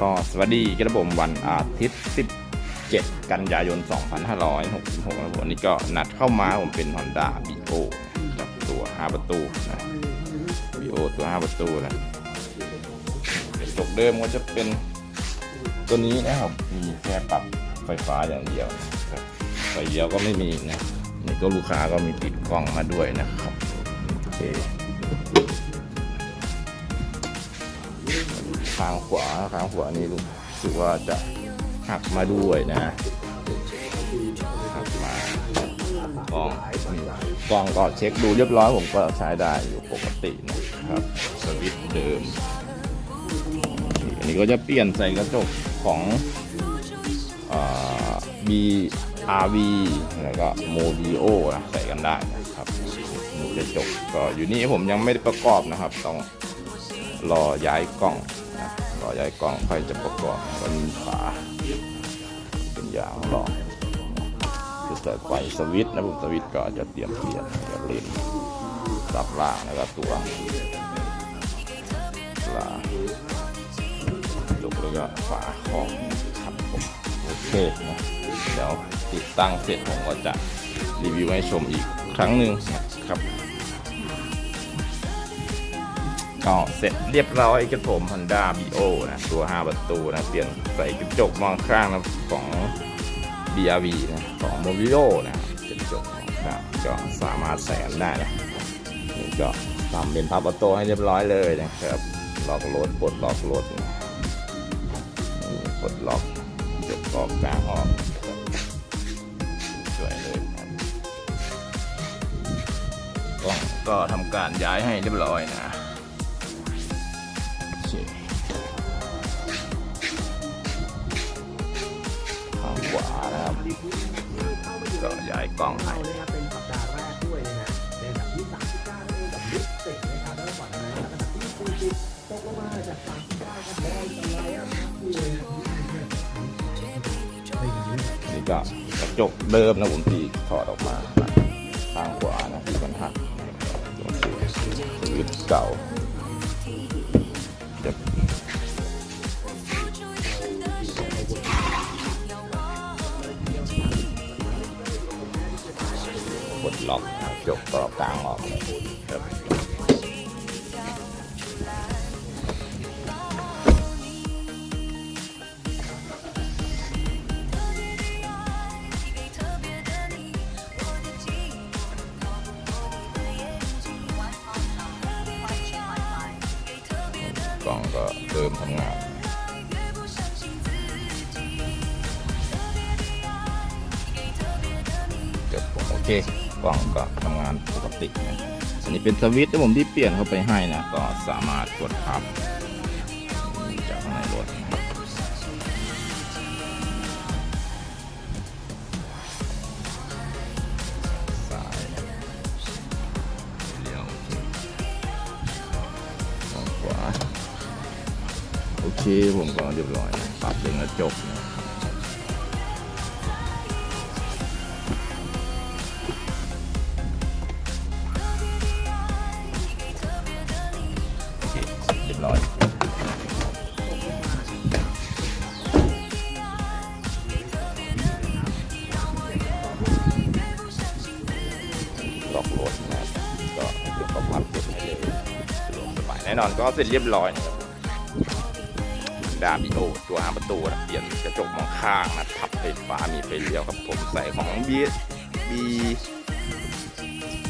ก็สวัสดีกระผมวันอาทิตย์ 17 กันยายน 2566นะผมวันนี้ก็นัดเข้ามาผมเป็น Honda b โ o กับตัว 5 ประตูนะ b โ o ตัว 5 ประตูนะกระจกเดิมก็จะเป็นตัวนี้นะครับ มีแค่ปรับไฟฟ้าอย่างเดียวไฟเดียวก็ไม่มีนะนี่ก็ลูกค้าก็มีติดกล้องมาด้วยนะครับโอเค ข้างขวาข้างขวานี่รู้สึกว่าจะหักมาด้วยนะหักมากล้องกล้องก็เช็คดูเรียบร้อยผมก็ใช้ได้อยู่ปกตินะครับสวิตช์เดิม อันนี้ก็จะเปลี่ยนใส่กระจกของอ่า BRV แล้วก็ Modio นะใส่กันได้นะครับหนูกระจกก็อยู่นี่ผมยังไม่ได้ประกอบนะครับ ต้องรอย้ายกล้อง อย้ายกล้องค่อยจะประกอบก็มีฝาเป็นยางหรองจะใส่ไฟสวิตช์นะผมสวิตช์ก็จะเตรียมเปลี่ยนกับเลนสับล่างแล้วก็ตัวปลาจกแล้วก็ฝาครอบครับผมโอเคนะเดี๋ยวติดตั้งเสร็จผมก็จะรีวิวให้ชมอีกครั้งหนึ่งนะครับ ก็เสร็จเรียบร้อยกระผม Honda b o นะตัว 5 ประตูนะ เปลี่ยนใส่กระจกมองข้างนะของ BRV นะของ Movio นะกระจกมองข้างก็สามารถใส่กันได้นะนี่ก็ทำเป็นพับประตูให้เรียบร้อยเลยนะครับล็อกรถปลดล็อกรถนะนี่ปลดล็อกจกกอบกลางออกสวยเลยนะกล้องก็ทำการย้ายให้เรียบร้อยนะ เคข้างขวานะครับก็ย้ายกล้องให้เป็นสัปดาห์แรกด้วยนะในอันดับที่39นั่นดับที่10นะครับแล้วก่อนนั้นอันดับที่40ตกลงมาจาก39ครับแล้วสไลด์อัพเลยนี่ก็กระจกเดิมนะผมที่ถอดออกมาข้างขวานะที่มันหักตัวเก่า กดล็อกนะกระจกกรอบกลางออกเลย กล้องก็เริ่มทำงานเดี๋ยวผมโอเคกล้องก็ทำงานปกตินะอันนี้เป็นสวิตช์ที่ผมที่เปลี่ยนเข้าไปให้นะก็สามารถกดพับจากข้างในรถนะ เคผมก็เรียบร้อยปรับเป็นกระจกนะครับโอเรียบร้อยล็อกรถนะครับก็เดี๋ยวาพับเก็บให้เลยสะดวกสบายแน่นอนก็เสร็จเรียบร้อยนะครับ ดาบิโอตัว5ประตูนะเปลี่ยนกระจกมองข้างนะพับไฟฟ้ามีไฟเลี้ยวครับผมใส่ของ B B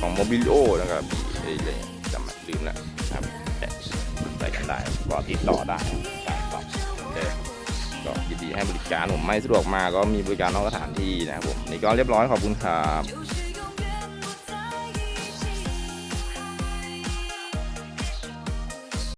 ของโมบิลโอนะครับ B อะไรจำไม่ลืมแล้วนะครับแต่ใส่กันได้ก็ติดต่อได้การปรับเดิมก็ยินดีให้บริการผมไม่สะดวกมาก็มีบริการนอกสถานที่นะครับผมนี่ก็เรียบร้อยขอบคุณครับ